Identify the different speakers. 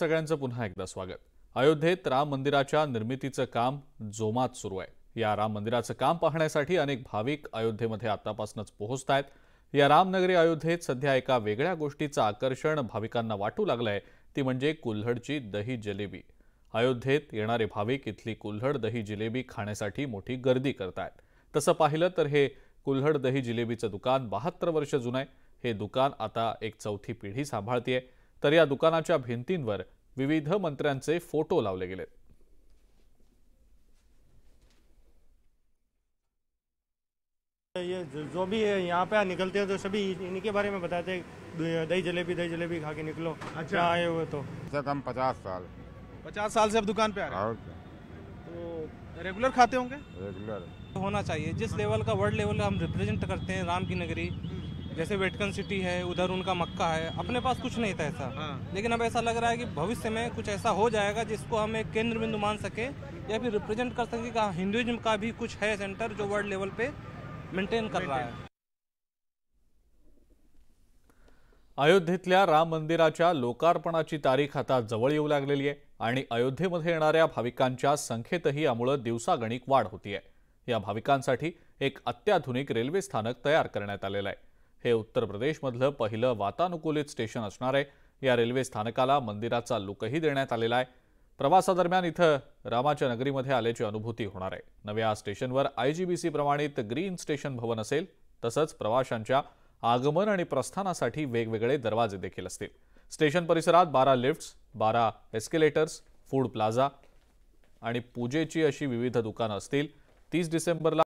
Speaker 1: सगळ्यांचं पुन्हा एकदा स्वागत. अयोध्येत राम मंदिराच्या निर्मितीचं काम जोमात सुरू आहे. या राम मंदिराचं काम पाहण्यासाठी अनेक भाविक अयोध्येमध्ये आतापासूनच पोहोचत आहेत या रामनगरी अयोध्येत सध्या एका वेगळ्या गोष्टीचं आकर्षण भाविकांना वाटू लागलंय ती म्हणजे कुल्हडची दही जिलेबी. अयोध्येत येणारे भाविक इथली कुल्हड दही जिलेबी खाण्यासाठी मोठी गर्दी करतायत. तसं पाहिलं तर हे कुल्हड दही जिलेबीचं दुकान बहात्तर वर्ष जुनं आहे. हे दुकान आता एक चौथी पिढी सांभाळतीये. तर या दुकानाच्या भिंतींवर विविध मंत्र्यांचे फ़ोटो लावले गेलेत.
Speaker 2: ये जो भी है यहाँ पे निकलते हैं तो सभी इन्हीं के बारे में बताते हैं। दही जलेबी दही जलेबी खा के निकलो। अच्छा। आए हुए तो?
Speaker 3: से कम पचास साल।
Speaker 4: पचास साल से अब दुकान पे आ रहे हैं। तो रेगुलर खाते होंगे?
Speaker 3: रेगुलर।
Speaker 5: होना चाहिए। जिस लेवल का वर्ल्ड लेवल हम रिप्रेजेंट करते हैं राम की नगरी जैसे वेटकन सिटी है उधर उनका मक्का है अपने पास कुछ नहीं था ऐसा।
Speaker 4: हाँ।
Speaker 5: लेकिन अब ऐसा लग रहा है कि भविष्य में कुछ ऐसा हो जाएगा जिसको हम एक केंद्र बिंदु मान सके या फिर रिप्रेजेंट कर सके कि हाँ, हिंदुइज्म का भी कुछ है सेंटर जो वर्ल्ड लेवल पे मेंटेन कर रहा है।
Speaker 1: अयोध्येतल्या राम मंदिराच्या लोकार्पणाची तारीख आता जवळ येऊ लागलेली आहे आणि अयोध्येमध्ये येणाऱ्या भाविकांच्या संख्येतही यामुळं दिवसागणिक वाढ होतीये. या भाविकांसाठी एक अत्याधुनिक रेल्वे स्थानक तयार करण्यात आलेलं आहे. हे उत्तर प्रदेशमधलं पहिलं वातानुकूलित स्टेशन असणार आहे. या रेल्वे स्थानकाला मंदिराचा लुकही देण्यात आलेला आहे. प्रवासादरम्यान इथं रामाच्या नगरीमध्ये आल्याची अनुभूती होणार आहे. नव्या स्टेशनवर आयजीबीसी प्रमाणित ग्रीन स्टेशन भवन असेल तसंच प्रवाशांच्या आगमन आणि प्रस्थानासाठी वेगवेगळे दरवाजे देखील असतील. स्टेशन परिसरात बारा लिफ्ट्स बारा एस्केलेटर्स फूड प्लाझा आणि पूजेची अशी विविध दुकानं असतील. तीस डिसेंबरला